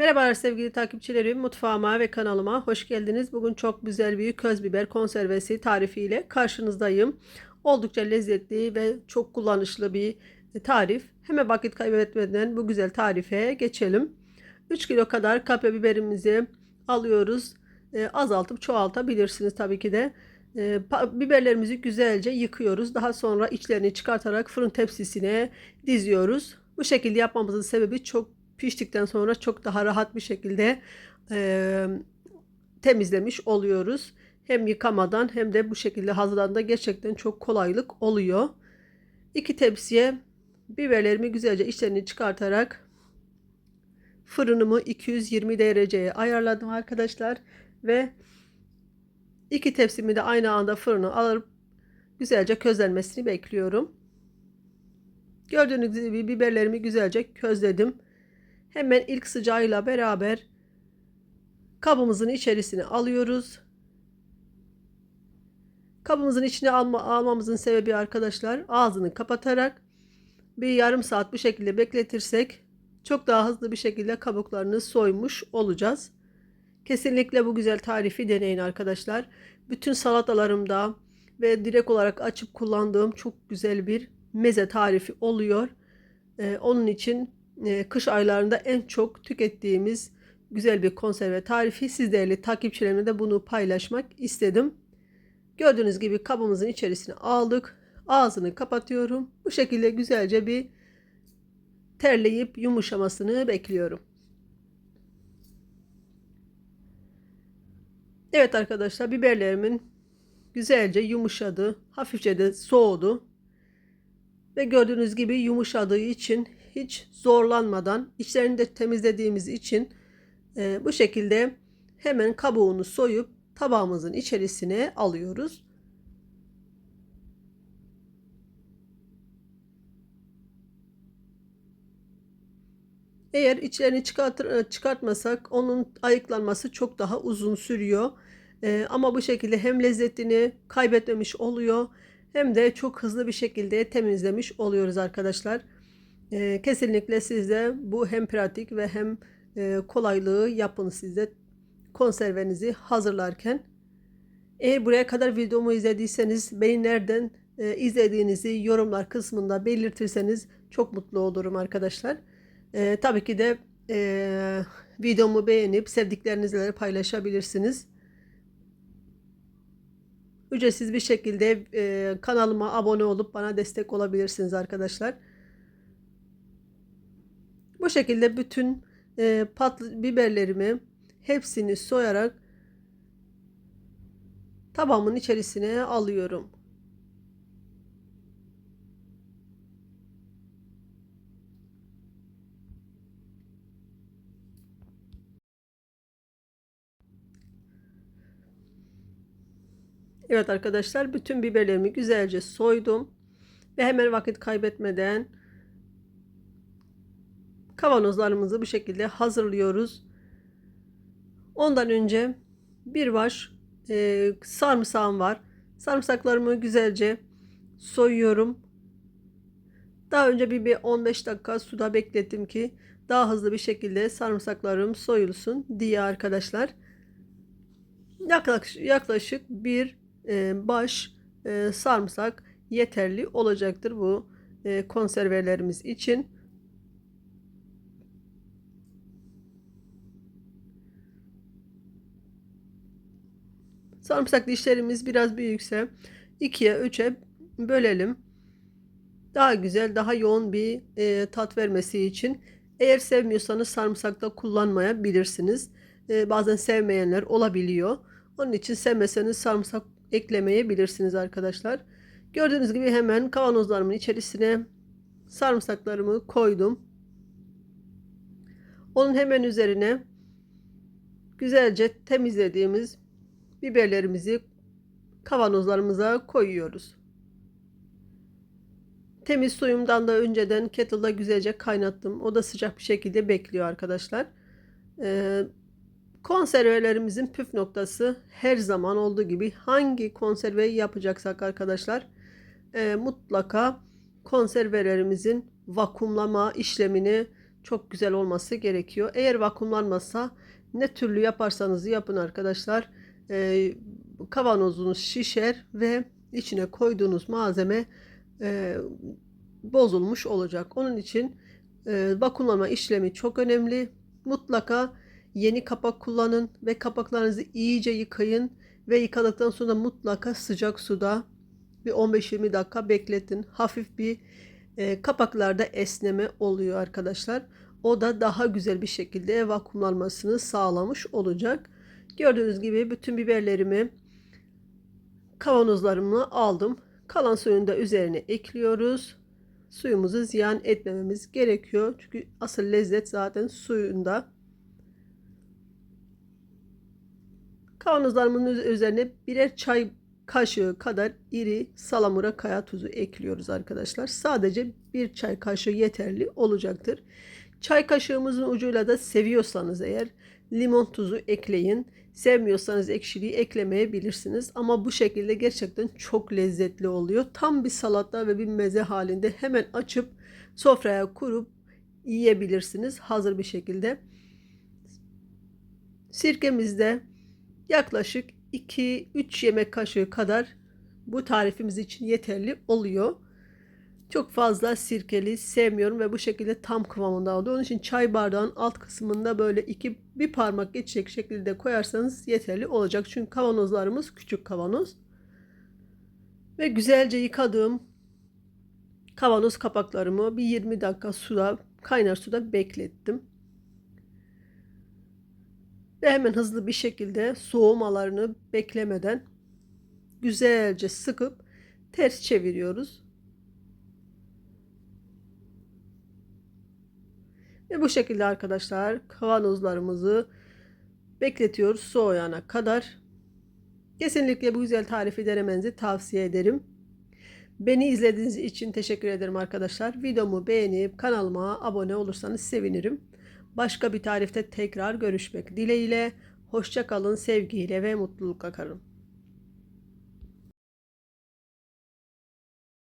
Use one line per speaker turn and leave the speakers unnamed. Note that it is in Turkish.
Merhabalar sevgili takipçilerim. Mutfağıma ve kanalıma hoş geldiniz. Bugün çok güzel bir köz biber konservesi tarifiyle karşınızdayım. Oldukça lezzetli ve çok kullanışlı bir tarif. Hemen vakit kaybetmeden bu güzel tarife geçelim. 3 kilo kadar kapya biberimizi alıyoruz. E, azaltıp çoğaltabilirsiniz tabii ki de. E, biberlerimizi güzelce yıkıyoruz. Daha sonra içlerini çıkartarak fırın tepsisine diziyoruz. Bu şekilde yapmamızın sebebi çok piştikten sonra çok daha rahat bir şekilde e, temizlemiş oluyoruz. Hem yıkamadan hem de bu şekilde hazırlandığında gerçekten çok kolaylık oluyor. İki tepsiye biberlerimi güzelce içlerini çıkartarak fırınımı 220 dereceye ayarladım arkadaşlar ve iki tepsimi de aynı anda fırına alıp güzelce közlenmesini bekliyorum. Gördüğünüz gibi biberlerimi güzelce közledim. Hemen ilk sıcağıyla beraber kabımızın içerisine alıyoruz. Kabımızın içine alma, almamızın sebebi arkadaşlar ağzını kapatarak bir yarım saat bu şekilde bekletirsek çok daha hızlı bir şekilde kabuklarını soymuş olacağız. Kesinlikle bu güzel tarifi deneyin arkadaşlar. Bütün salatalarımda ve direkt olarak açıp kullandığım çok güzel bir meze tarifi oluyor. Ee, onun için e, kış aylarında en çok tükettiğimiz güzel bir konserve tarifi sizlerle takipçilerimle de bunu paylaşmak istedim. Gördüğünüz gibi kabımızın içerisine aldık. Ağzını kapatıyorum. Bu şekilde güzelce bir terleyip yumuşamasını bekliyorum. Evet arkadaşlar biberlerimin güzelce yumuşadı. Hafifçe de soğudu. Ve gördüğünüz gibi yumuşadığı için hiç zorlanmadan içlerini de temizlediğimiz için e, bu şekilde hemen kabuğunu soyup tabağımızın içerisine alıyoruz. Eğer içlerini çıkartır, e, çıkartmasak onun ayıklanması çok daha uzun sürüyor. Ee, ama bu şekilde hem lezzetini kaybetmemiş oluyor hem de çok hızlı bir şekilde temizlemiş oluyoruz arkadaşlar. E, kesinlikle sizde bu hem pratik ve hem e, kolaylığı yapın sizde konservenizi hazırlarken. Eğer buraya kadar videomu izlediyseniz beni nereden e, izlediğinizi yorumlar kısmında belirtirseniz çok mutlu olurum arkadaşlar. E, tabii ki de e, videomu beğenip sevdiklerinizle paylaşabilirsiniz. Ücretsiz bir şekilde e, kanalıma abone olup bana destek olabilirsiniz arkadaşlar. Bu şekilde bütün e, patlı biberlerimi hepsini soyarak tabağımın içerisine alıyorum. Evet arkadaşlar bütün biberlerimi güzelce soydum ve hemen vakit kaybetmeden kavanozlarımızı bu şekilde hazırlıyoruz. Ondan önce bir baş e, sarımsağım var. Sarımsaklarımı güzelce soyuyorum. Daha önce bir, bir 15 dakika suda beklettim ki daha hızlı bir şekilde sarımsaklarım soyulsun diye arkadaşlar. Yaklaşık, yaklaşık bir e, baş e, sarımsak yeterli olacaktır bu e, konservelerimiz için. Sarımsak dişlerimiz biraz büyükse 2'ye 3'e bölelim. Daha güzel, daha yoğun bir e, tat vermesi için. Eğer sevmiyorsanız sarımsak da kullanmayabilirsiniz. E, bazen sevmeyenler olabiliyor. Onun için sevmeseniz sarımsak eklemeyebilirsiniz arkadaşlar. Gördüğünüz gibi hemen kavanozlarımın içerisine sarımsaklarımı koydum. Onun hemen üzerine güzelce temizlediğimiz biberlerimizi kavanozlarımıza koyuyoruz. Temiz suyumdan da önceden kettle'da güzelce kaynattım. O da sıcak bir şekilde bekliyor arkadaşlar. Ee, konservelerimizin püf noktası her zaman olduğu gibi hangi konserveyi yapacaksak arkadaşlar e, mutlaka konservelerimizin vakumlama işlemini çok güzel olması gerekiyor. Eğer vakumlanmazsa ne türlü yaparsanız yapın arkadaşlar. E, kavanozunuz şişer ve içine koyduğunuz malzeme e, bozulmuş olacak. Onun için e, vakumlama işlemi çok önemli. Mutlaka yeni kapak kullanın ve kapaklarınızı iyice yıkayın ve yıkadıktan sonra mutlaka sıcak suda bir 15-20 dakika bekletin. Hafif bir e, kapaklarda esneme oluyor arkadaşlar. O da daha güzel bir şekilde vakumlanmasını sağlamış olacak. Gördüğünüz gibi bütün biberlerimi kavanozlarımı aldım. Kalan suyunu da üzerine ekliyoruz. Suyumuzu ziyan etmememiz gerekiyor. Çünkü asıl lezzet zaten suyunda. Kavanozlarımın üzerine birer çay kaşığı kadar iri salamura kaya tuzu ekliyoruz arkadaşlar. Sadece bir çay kaşığı yeterli olacaktır. Çay kaşığımızın ucuyla da seviyorsanız eğer limon tuzu ekleyin. Sevmiyorsanız ekşiliği eklemeyebilirsiniz. Ama bu şekilde gerçekten çok lezzetli oluyor. Tam bir salata ve bir meze halinde hemen açıp sofraya kurup yiyebilirsiniz hazır bir şekilde. Sirkemizde yaklaşık 2-3 yemek kaşığı kadar bu tarifimiz için yeterli oluyor. Çok fazla sirkeli sevmiyorum ve bu şekilde tam kıvamında oluyor. Onun için çay bardağın alt kısmında böyle iki bir parmak geçecek şekilde koyarsanız yeterli olacak. Çünkü kavanozlarımız küçük kavanoz. Ve güzelce yıkadığım kavanoz kapaklarımı bir 20 dakika suda kaynar suda beklettim. Ve hemen hızlı bir şekilde soğumalarını beklemeden güzelce sıkıp ters çeviriyoruz. Ve bu şekilde arkadaşlar kavanozlarımızı bekletiyoruz soğuyana kadar. Kesinlikle bu güzel tarifi denemenizi tavsiye ederim. Beni izlediğiniz için teşekkür ederim arkadaşlar. Videomu beğenip kanalıma abone olursanız sevinirim. Başka bir tarifte tekrar görüşmek dileğiyle. Hoşça kalın, sevgiyle ve mutlulukla kalın.